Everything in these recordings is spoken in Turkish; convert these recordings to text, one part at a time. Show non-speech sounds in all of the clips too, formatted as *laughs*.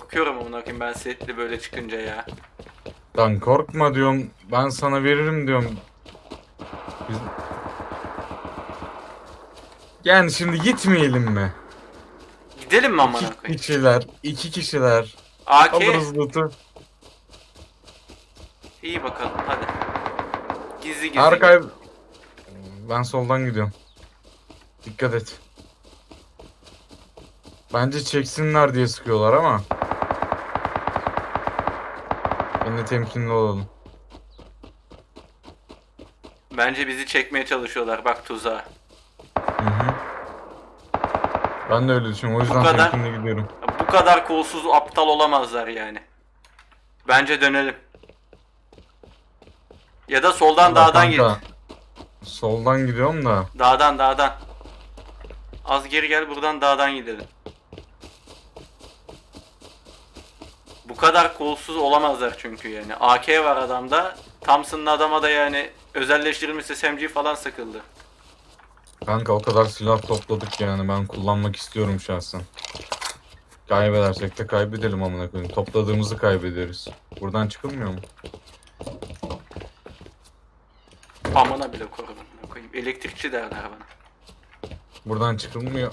Korkuyorum amına koyayım ben setli böyle çıkınca ya. Lan korkma diyorum. Ben sana veririm diyorum. Biz... Yani şimdi gitmeyelim mi? Gidelim mi amına İki koyayım? kişiler, iki kişiler. AK Alırız loot'u. iyi bakalım hadi. Gizli gizli. Arkay... Ben soldan gidiyorum. Dikkat et. Bence çeksinler diye sıkıyorlar ama. Yine temkinli olalım. Bence bizi çekmeye çalışıyorlar bak tuzağa. Hı hı. Ben de öyle düşünüyorum. O yüzden kadar- temkinli gidiyorum. Bu kadar kolsuz aptal olamazlar yani. Bence dönelim. Ya da soldan Ulan dağdan git. kanka, Soldan gidiyorum da. Dağdan dağdan. Az geri gel buradan dağdan gidelim. Kadar kolsuz olamazlar çünkü yani. AK var adamda. Thompson'ın adama da yani özelleştirilmiş SMG falan sıkıldı. Kanka o kadar silah topladık yani ben kullanmak istiyorum şahsen. Kaybedersek de kaybedelim amına koyayım. Topladığımızı kaybederiz. Buradan çıkılmıyor mu? Amına bile koyayım. Elektrikçi derler bana. Buradan çıkılmıyor.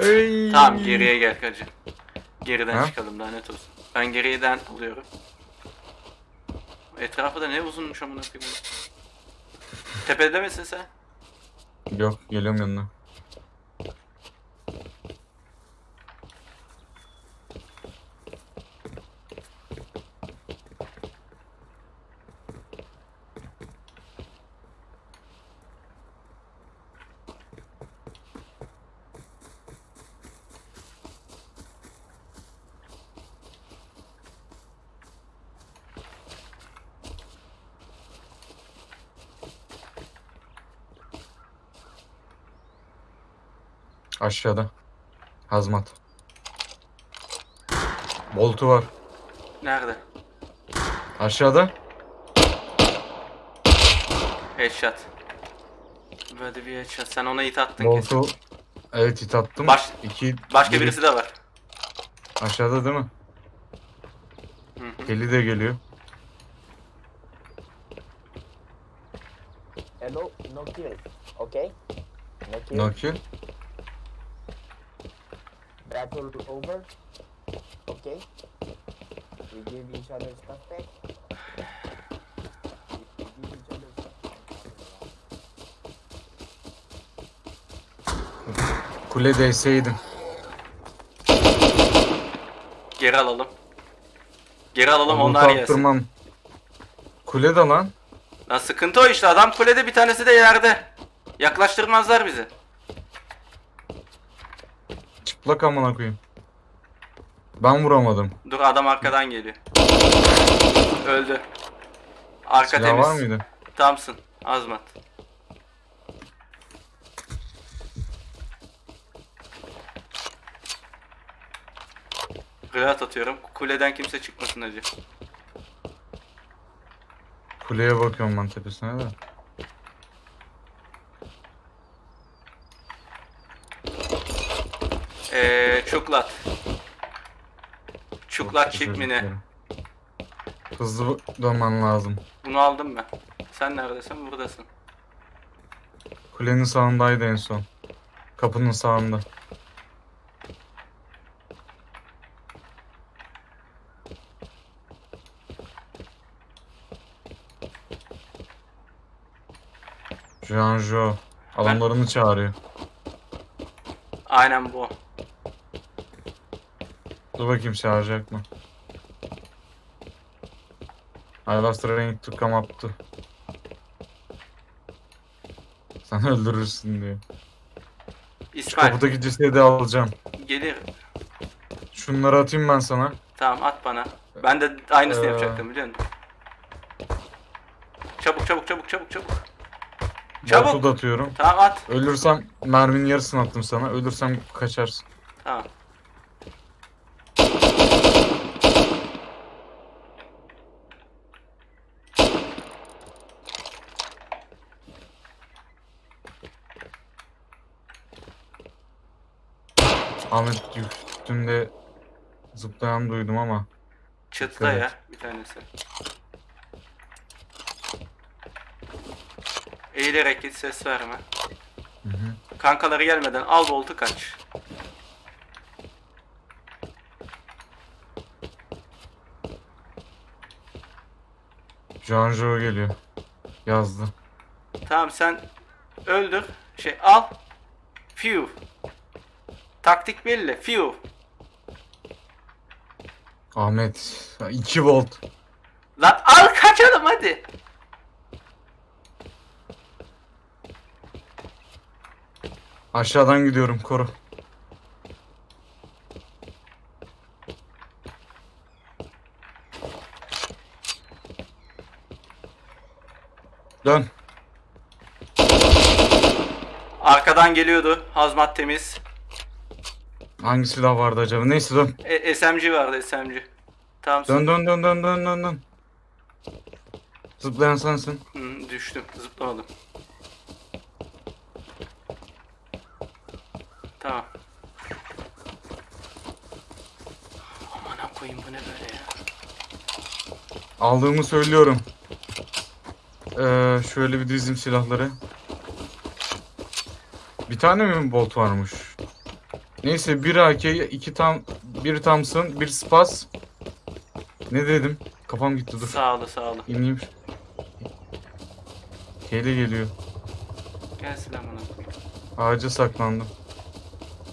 Ey. Tamam geriye gel kacı. Geriden Ha? çıkalım lanet olsun. Ben geriden alıyorum. Etrafı da ne uzunmuş amına koyayım. Tepede misin sen? Yok geliyorum yanına. Aşağıda. Hazmat. Boltu var. Nerede? Aşağıda. Headshot. Böyle bir headshot. Sen ona hit attın kesin. Boltu. Evet hit attım. Baş- İki, Başka biri birisi de var. Aşağıda değil mi? Hı hı. Heli de geliyor. Hello, no kill. Okay? No kill. No kill. Battle over. Okay? We give each other stuff back. We give each other stuff Kule değseydim. Geri alalım. Geri alalım Onu onlar yesin. kaptırmam. Kule de lan. Lan sıkıntı o işte. Adam kulede bir tanesi de yerde. Yaklaştırmazlar bizi. Çıplak amına koyayım. Ben vuramadım. Dur adam arkadan geliyor. Öldü. Arka Silah temiz. var mıydı? Thompson. Azmat. Granat atıyorum. Kuleden kimse çıkmasın hacı. Kuleye bakıyorum ben tepesine de. Ee, çuklat. Çuklat Çok çip mi ne? teşekkür ederim. Hızlı dönmen lazım. Bunu aldım ben. Sen neredesin? Buradasın. Kulenin sağındaydı en son. Kapının sağında. Janjo. Adamlarını çağırıyor. Aynen bu. Dur bakayım çağıracak mı? I was trying to come up to. Sen öldürürsün diyor. İsmail Kapıdaki cesedi alacağım. gelir. Şunları atayım ben sana. Tamam at bana. Ben de aynısını Ee. yapacaktım biliyor musun? Çabuk çabuk çabuk çabuk çabuk. Çabuk. Botu da atıyorum. Tamam at. Ölürsem merminin yarısını attım sana. Ölürsem kaçarsın. Tamam. Ahmet üstünde zıplayan duydum ama. Çıtla Evet. ya bir tanesi. Eğilerek git ses verme. Hı hı. Kankaları gelmeden al voltu kaç. Janjo geliyor. Yazdı. Tamam sen öldür. Şey al. Few. Taktik belli. Few. Ahmet 2 volt. Lan al kaçalım hadi. Aşağıdan gidiyorum koru. Dön. Arkadan geliyordu. Hazmat temiz. Hangi silah vardı acaba? Neyse dön. E, SMG vardı SMG. Tamam. Dön dön dön dön dön dön dön. Zıplayan sensin. Hı, düştüm. Zıplamadım. Tamam. Aman koyayım bu ne böyle ya. Aldığımı söylüyorum. Ee, şöyle bir dizim silahları. Bir tane mi bolt varmış? Neyse bir AK, iki tam, bir Thompson, bir Spas. Ne dedim? Kafam gitti dur. Sağlı sağlı. İneyim. Kele geliyor. Gelsin amına koyayım. Ağaca saklandım.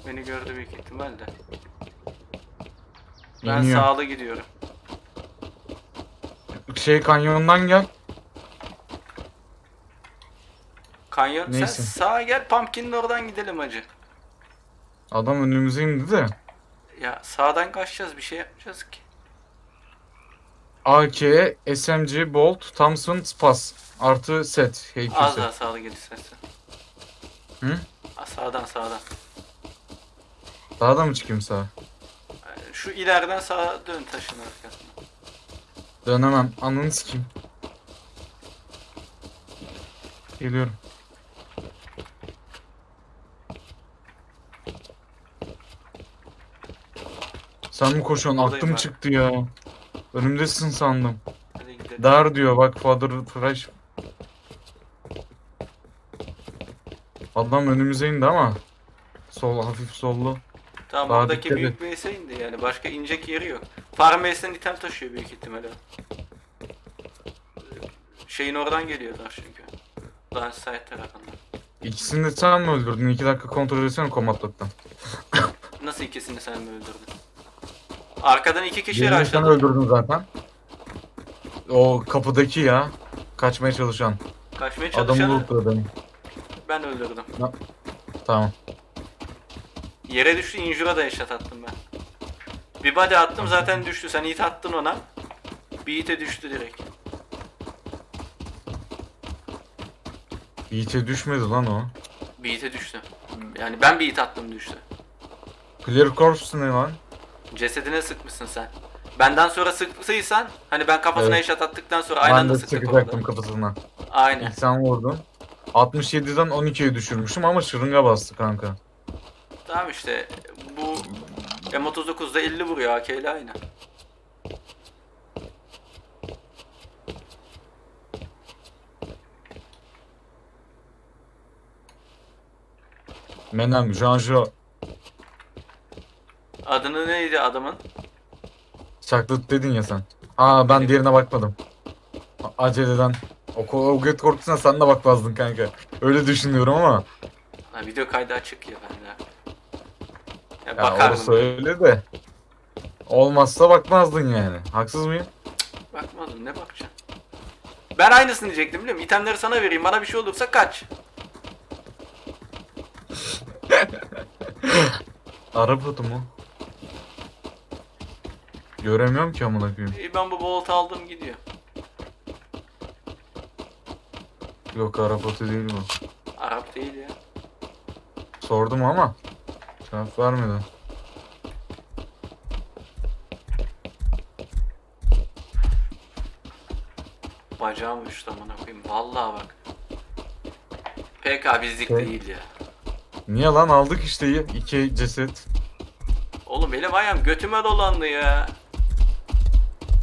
Beni gördü büyük ihtimal de. Ben İniyor. sağlı gidiyorum. Şey kanyondan gel. Kanyon Neyse. sen sağa gel Pumpkin'in oradan gidelim hacı. Adam önümüze indi de. Ya sağdan kaçacağız bir şey yapmayacağız ki. AK, SMG, Bolt, Thompson, Spas. Artı set. HQ Az set. daha sağlı gel istersen. Hı? Aa, sağdan sağdan. Daha da mı çıkayım sağa? Ee, Şu ileriden sağa dön taşın arkasına. Dönemem. Ananı sikeyim. Geliyorum. Sen mi koşuyorsun? Buradayım Aklım çıktı ya. Önümdesin sandım. Hadi gidelim. Dar diyor bak Father Fresh. Adam önümüze indi ama. Sol hafif sollu. Tamam Daha oradaki dikkat büyük base'e indi yani. Başka inecek yeri yok. Farm base'den item taşıyor büyük ihtimalle. Şeyin oradan geliyorlar çünkü. Daha side tarafından. İkisini de sen mi öldürdün? İki dakika kontrol etsene komatlıktan. Nasıl ikisini sen mi öldürdün? Arkadan iki kişi Birini sen rushladı. öldürdün zaten. O kapıdaki ya. Kaçmaya çalışan. Kaçmaya Adamı çalışanı lootladı benim. ben öldürdüm. Tamam. Yere düştü injura da eşat attım ben. Bir body attım zaten düştü. Sen hit attın ona. Bir hit'e düştü direkt. Yiğit'e düşmedi lan o. Bir hit'e düştü. Yani ben bir hit attım düştü. Clear Corpse ne lan? Cesedine sıkmışsın sen. Benden sonra sıktıysan hani ben kafasına Evet. eşat attıktan sonra aynı ben anda de sıktık sıkacaktım orada. kafasına. Aynen. İlk sen vurdun. 67'den 12'ye düşürmüşüm ama şırınga bastı kanka. Tamam işte bu M39'da 50 vuruyor AK ile aynı. Menem, Janjo, Adını neydi adamın? Chocolate dedin ya sen. Aa ben diğerine bakmadım. A- Aceleden. O, o göt korkusuna sen de bakmazdın kanka. Öyle düşünüyorum ama. Ha, video kaydı açık ya bende. Ya, Ya bakardım. orası öyle de. Olmazsa bakmazdın yani. Haksız mıyım? Bakmadım ne bakacaksın? Ben aynısını diyecektim biliyor musun? İtemleri sana vereyim bana bir şey olursa kaç. Arap atı mı? Göremiyorum ki amına koyayım. İyi ben bu bolt aldım gidiyor. Yok Arap atı değil bu. Arap değil ya. Sordum ama cevap vermedi. Bacağım uçtu amına koyayım. Vallahi bak. PK bizlik Şey- değil ya. Niye lan aldık işte iki ceset. Oğlum elim ayağım götüme dolandı ya.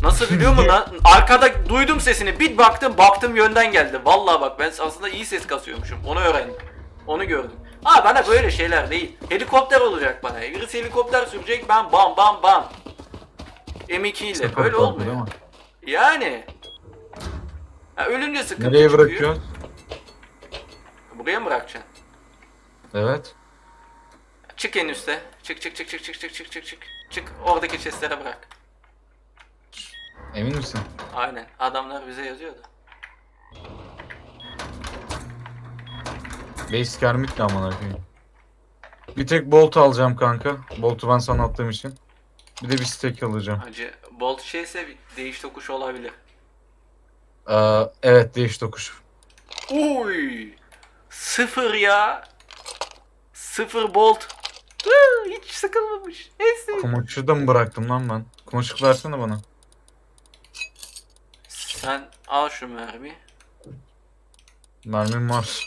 Nasıl biliyor musun lan? Arkada duydum sesini. Bir baktım baktım yönden geldi. Vallahi bak ben aslında iyi ses kasıyormuşum. Onu öğrendim. Onu gördüm. Aa bana böyle şeyler değil. Helikopter olacak bana. Birisi helikopter sürecek ben bam bam bam. M2 ile böyle olmuyor. Yani. Ya ölünce sıkıntı Nereye çıkıyor. bırakıyorsun? Buraya mı bırakacaksın? Evet. Çık en üste. Çık çık çık çık çık çık çık çık. Çık oradaki chestlere bırak. Emin misin? Aynen. Adamlar bize yazıyor da. Base kermit ne amına koyayım. Bir tek bolt alacağım kanka. Bolt'u ben sana attığım için. Bir de bir stack alacağım. Hacı bolt şeyse bir değiş tokuş olabilir. Ee, evet değiş tokuş. Uy! Sıfır ya. Sıfır bolt. Hı, hiç sıkılmamış. Neyse. Kumaşı da mı bıraktım lan ben? Kumaşık versene bana. Sen al şu mermi. Mermim var.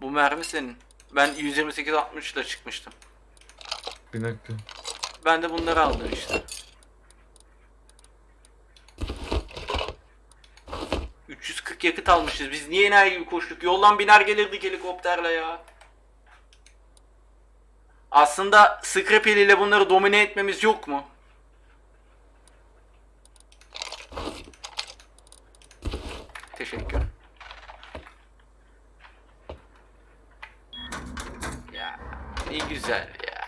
Bu mermi senin. Ben 128-60 ile çıkmıştım. Bir dakika. Ben de bunları aldım işte. 340 yakıt almışız. Biz niye enayi gibi koştuk? Yoldan biner gelirdik helikopterle ya. Aslında Scrapple ile bunları domine etmemiz yok mu? Teşekkür. Ya ne güzel ya.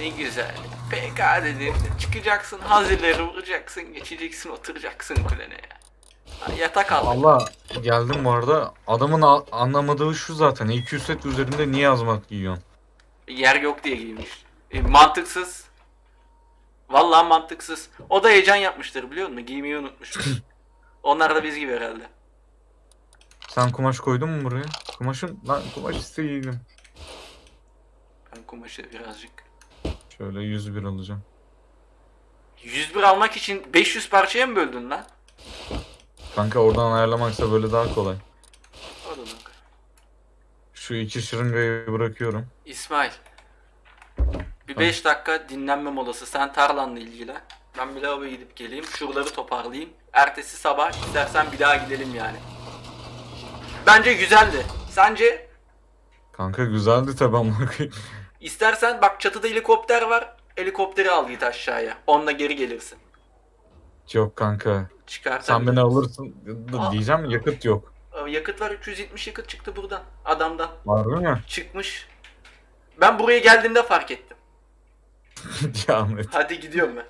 Ne güzel. PK dedin. Çıkacaksın, hazırları vuracaksın, geçeceksin, oturacaksın kulene ya. Ha, Yatak al. Allah geldim bu arada. Adamın a- anlamadığı şu zaten. 200 set üzerinde niye yazmak giyiyorsun? Yer yok diye giymiş. E, mantıksız. Vallahi mantıksız. O da heyecan yapmıştır biliyor musun? Giymeyi unutmuştur. *laughs* Onlar da biz gibi herhalde. Sen kumaş koydun mu buraya? Kumaşın lan kumaş isteyeydim. Ben kumaşı birazcık. Şöyle 101 alacağım. 101 almak için 500 parçaya mı böldün lan? Kanka oradan ayarlamaksa böyle daha kolay. O da bak. Şu iki şırıngayı bırakıyorum. İsmail. Bir 5 dakika dinlenme molası. Sen tarlanla ilgilen. Ben bir lavaboya gidip geleyim. Şuraları toparlayayım. Ertesi sabah istersen bir daha gidelim yani. Bence güzeldi. Sence? Kanka güzeldi tabi koyayım. İstersen bak çatıda helikopter var. Helikopteri al git aşağıya. Onunla geri gelirsin. Yok kanka. Çıkart. Sen beni alırsın Aa. diyeceğim yakıt yok. Yakıt var 370 yakıt çıktı buradan. Adamdan. Var mi? Çıkmış. Ben buraya geldiğimde fark ettim. *laughs* Hadi gidiyorum ben.